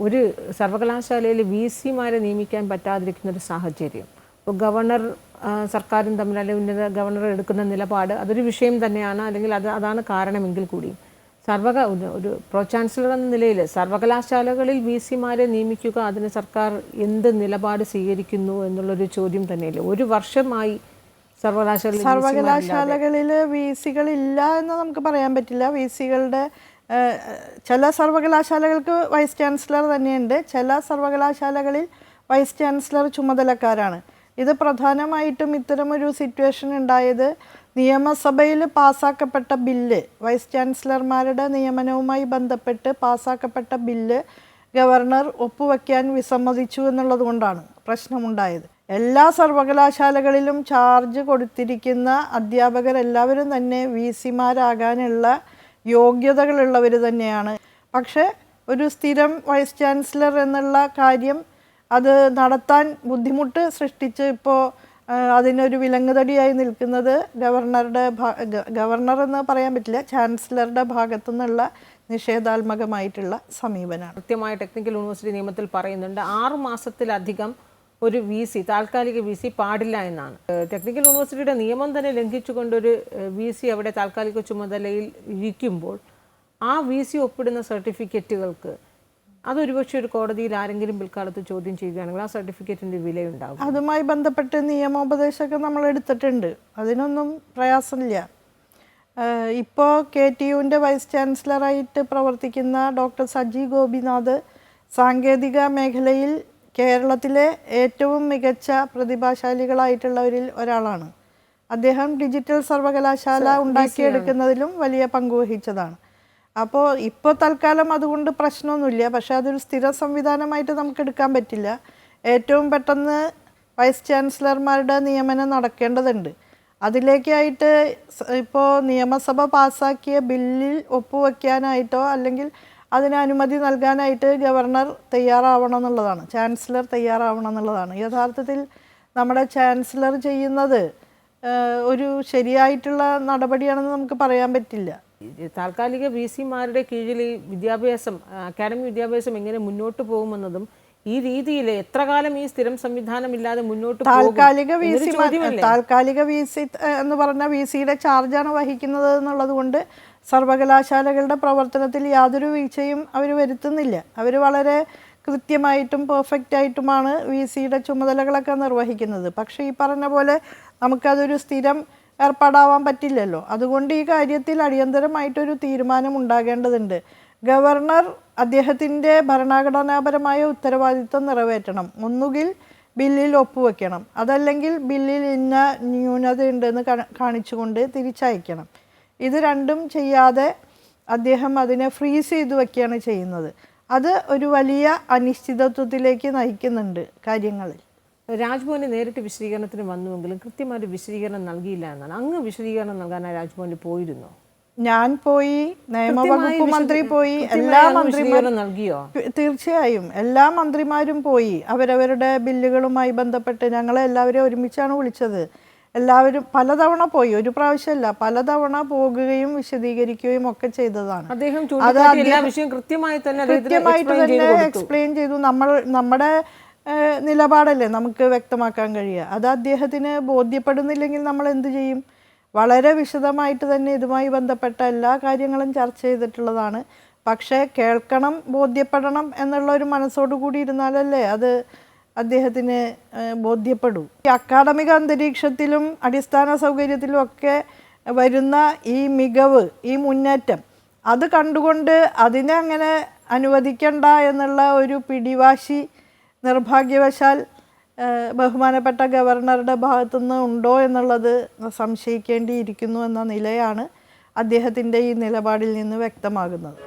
ഒരു സർവകലാശാലയിൽ വി സിമാരെ നിയമിക്കാൻ പറ്റാതിരിക്കുന്ന ഒരു സാഹചര്യം. ഇപ്പോൾ ഗവർണർ സർക്കാരും തമ്മിൽ അല്ലെങ്കിൽ ഉന്നത ഗവർണർ എടുക്കുന്ന നിലപാട് അതൊരു വിഷയം തന്നെയാണ്. അല്ലെങ്കിൽ അത് അതാണ് കാരണമെങ്കിൽ കൂടിയും. സർവക ഒരു- പ്രോ ചാൻസലർ എന്ന നിലയിൽ സർവകലാശാലകളിൽ വി സിമാരെ നിയമിക്കുക അതിന് സർക്കാർ എന്ത് നിലപാട് സ്വീകരിക്കുന്നു എന്നുള്ളൊരു ചോദ്യം തന്നെയല്ലേ. ഒരു വർഷമായി സർവകലാശാല സർവകലാശാലകളിൽ വി സികളില്ല എന്ന് നമുക്ക് പറയാൻ പറ്റില്ല. വി സികളുടെ ചില സർവകലാശാലകൾക്ക് വൈസ് ചാൻസലർ തന്നെയുണ്ട്. ചില സർവകലാശാലകളിൽ വൈസ് ചാൻസലർ ചുമതലക്കാരാണ്. ഇത് പ്രധാനമായിട്ടും ഇത്തരമൊരു സിറ്റുവേഷൻ ഉണ്ടായത് നിയമസഭയിൽ പാസ്സാക്കപ്പെട്ട ബില്ല് വൈസ് ചാൻസലർമാരുടെ നിയമനവുമായി ബന്ധപ്പെട്ട് പാസ്സാക്കപ്പെട്ട ബില്ല് ഗവർണർ ഒപ്പുവയ്ക്കാൻ വിസമ്മതിച്ചു എന്നുള്ളത് കൊണ്ടാണ് പ്രശ്നമുണ്ടായത്. എല്ലാ സർവകലാശാലകളിലും ചാർജ് കൊടുത്തിരിക്കുന്ന അധ്യാപകരെല്ലാവരും തന്നെ വി സിമാരാകാനുള്ള യോഗ്യതകളുള്ളവർ തന്നെയാണ്. പക്ഷേ ഒരു സ്ഥിരം വൈസ് ചാൻസലർ എന്നുള്ള കാര്യം അത് നടത്താൻ ബുദ്ധിമുട്ട് സൃഷ്ടിച്ച് ഇപ്പോൾ അതിനൊരു വിലങ്ങുതടിയായി നിൽക്കുന്നത് ഗവർണറുടെ ഗവർണർ എന്ന് പറയാൻ പറ്റില്ല ചാൻസലറുടെ ഭാഗത്തു നിന്നുള്ള നിഷേധാത്മകമായിട്ടുള്ള സമീപനമാണ് കൃത്യമായ ടെക്നിക്കൽ യൂണിവേഴ്സിറ്റി നിയമത്തിൽ പറയുന്നുണ്ട് ആറു മാസത്തിലധികം ഒരു വി സി താൽക്കാലിക വി സി പാടില്ല എന്നാണ്. ടെക്നിക്കൽ യൂണിവേഴ്സിറ്റിയുടെ നിയമം തന്നെ ലംഘിച്ചുകൊണ്ടൊരു വി സി അവിടെ താൽക്കാലിക ചുമതലയിൽ ഇരിക്കുമ്പോൾ ആ വി സി ഒപ്പിടുന്ന സർട്ടിഫിക്കറ്റുകൾക്ക് അതൊരുപക്ഷെ ഒരു കോടതിയിൽ ആരെങ്കിലും പിൽക്കാലത്ത് ചോദ്യം ചെയ്യുകയാണെങ്കിൽ ആ സർട്ടിഫിക്കറ്റിന്റെ വിലയുണ്ടാകും. അതുമായി ബന്ധപ്പെട്ട് നിയമോപദേശമൊക്കെ നമ്മൾ എടുത്തിട്ടുണ്ട്. അതിനൊന്നും പ്രയാസമില്ല. ഇപ്പോൾ കെ ടി യുവിന്റെ വൈസ് ചാൻസലറായിട്ട് പ്രവർത്തിക്കുന്ന ഡോക്ടർ സജി ഗോപിനാഥ് സാങ്കേതിക മേഖലയിൽ കേരളത്തിലെ ഏറ്റവും മികച്ച പ്രതിഭാശാലികളായിട്ടുള്ളവരിൽ ഒരാളാണ്. അദ്ദേഹം ഡിജിറ്റൽ സർവകലാശാല ഉണ്ടാക്കിയെടുക്കുന്നതിലും വലിയ പങ്കുവഹിച്ചതാണ് അപ്പോൾ ഇപ്പോൾ തൽക്കാലം അതുകൊണ്ട് പ്രശ്നമൊന്നുമില്ല. പക്ഷേ അതൊരു സ്ഥിര സംവിധാനമായിട്ട് നമുക്ക് എടുക്കാൻ പറ്റില്ല. ഏറ്റവും പെട്ടെന്ന് വൈസ് ചാൻസലർമാരുടെ നിയമനം നടക്കേണ്ടതുണ്ട്. അതിലേക്കായിട്ട് ഇപ്പോൾ നിയമസഭ പാസ്സാക്കിയ ബില്ലിൽ ഒപ്പുവെക്കാനായിട്ടോ അല്ലെങ്കിൽ അതിന് അനുമതി നൽകാനായിട്ട് ഗവർണർ തയ്യാറാവണം എന്നുള്ളതാണ് ചാൻസലർ തയ്യാറാവണം എന്നുള്ളതാണ് യഥാർത്ഥത്തിൽ നമ്മുടെ ചാൻസലർ ചെയ്യുന്നത് ഒരു ശരിയായിട്ടുള്ള നടപടിയാണെന്ന് നമുക്ക് പറയാൻ പറ്റില്ല. താൽക്കാലിക വി സിമാരുടെ കീഴിൽ വിദ്യാഭ്യാസം അക്കാഡമി വിദ്യാഭ്യാസം എങ്ങനെ മുന്നോട്ട് പോകുമെന്നതും ഈ രീതിയിൽ എത്ര കാലം ഈ സ്ഥിരം സംവിധാനം ഇല്ലാതെ മുന്നോട്ട് താൽക്കാലിക വി സി താൽക്കാലിക വി സി എന്ന് പറഞ്ഞ വി സിയുടെ ചാർജാണ് വഹിക്കുന്നത് എന്നുള്ളത് കൊണ്ട് സർവകലാശാലകളുടെ പ്രവർത്തനത്തിൽ യാതൊരു വീഴ്ചയും അവർ വരുത്തുന്നില്ല. അവർ വളരെ കൃത്യമായിട്ടും പെർഫെക്റ്റ് ആയിട്ടുമാണ് വി സിയുടെ ചുമതലകളൊക്കെ നിർവഹിക്കുന്നത്. പക്ഷേ ഈ പറഞ്ഞ പോലെ നമുക്കതൊരു സ്ഥിരം ഏർപ്പാടാവാൻ പറ്റില്ലല്ലോ. അതുകൊണ്ട് ഈ കാര്യത്തിൽ അടിയന്തരമായിട്ടൊരു തീരുമാനം ഉണ്ടാകേണ്ടതുണ്ട്. ഗവർണർ അദ്ദേഹത്തിന്റെ ഭരണഘടനാപരമായ ഉത്തരവാദിത്വം നിറവേറ്റണം. ഒന്നുകിൽ ബില്ലിൽ ഒപ്പുവെക്കണം. അതല്ലെങ്കിൽ ബില്ലിൽ ഇന്ന ന്യൂനതയുണ്ടെന്ന് കാണിച്ചുകൊണ്ട് തിരിച്ചയക്കണം. ഇത് രണ്ടും ചെയ്യാതെ അദ്ദേഹം അതിനെ ഫ്രീസ് ചെയ്തു വയ്ക്കുകയാണ് ചെയ്യുന്നത്. അത് ഒരു വലിയ അനിശ്ചിതത്വത്തിലേക്ക് നയിക്കുന്നുണ്ട് കാര്യങ്ങളിൽ. രാജ്ഭവന് നേരിട്ട് വിശദീകരണത്തിന് വന്നുവെങ്കിലും കൃത്യമായൊരു വിശദീകരണം നൽകിയില്ല എന്നാണ്. അങ്ങ് വിശദീകരണം നൽകാനായി രാജ്ഭവന് പോയിരുന്നോ? ഞാൻ പോയി നിയമവകുപ്പ് മന്ത്രി പോയി എല്ലാ മന്ത്രിമാരും നൽകിയോ? തീർച്ചയായും എല്ലാ മന്ത്രിമാരും പോയി. അവരവരുടെ ബില്ലുകളുമായി ബന്ധപ്പെട്ട് ഞങ്ങളെ എല്ലാവരെയും ഒരുമിച്ചാണ് വിളിച്ചത്. എല്ലാവരും പലതവണ പോയി ഒരു പ്രാവശ്യമല്ല പലതവണ പോകുകയും വിശദീകരിക്കുകയും ഒക്കെ ചെയ്തതാണ്. കൃത്യമായി തന്നെ അദ്ദേഹത്തിന് കൃത്യമായിട്ട് തന്നെ എക്സ്പ്ലെയിൻ ചെയ്തു. നമ്മൾ നമ്മുടെ നിലപാടല്ലേ നമുക്ക് വ്യക്തമാക്കാൻ കഴിയുക. അത് അദ്ദേഹത്തിന് ബോധ്യപ്പെടുന്നില്ലെങ്കിൽ നമ്മൾ എന്ത് ചെയ്യും? വളരെ വിശദമായിട്ട് തന്നെ ഇതുമായി ബന്ധപ്പെട്ട എല്ലാ കാര്യങ്ങളും ചർച്ച ചെയ്തിട്ടുള്ളതാണ്. പക്ഷേ കേൾക്കണം ബോധ്യപ്പെടണം എന്നുള്ള ഒരു മനസ്സോടു കൂടി ഇരുന്നാലല്ലേ അത് അദ്ദേഹത്തിന് ബോധ്യപ്പെടൂ. ഈ അക്കാഡമിക അന്തരീക്ഷത്തിലും അടിസ്ഥാന സൗകര്യത്തിലും ഒക്കെ വരുന്ന ഈ മികവ് ഈ മുന്നേറ്റം അത് കണ്ടുകൊണ്ട് അതിനെ അങ്ങനെ അനുവദിക്കണ്ട എന്നുള്ള ഒരു പിടിവാശി നിർഭാഗ്യവശാൽ ബഹുമാനപ്പെട്ട ഗവർണറുടെ ഭാഗത്തുനിന്ന് ഉണ്ടോ എന്നുള്ളത് സംശയിക്കേണ്ടിയിരിക്കുന്നു എന്ന നിലയാണ് അദ്ദേഹത്തിന്റെ ഈ നിലപാടിൽ നിന്ന് വ്യക്തമാകുന്നത്.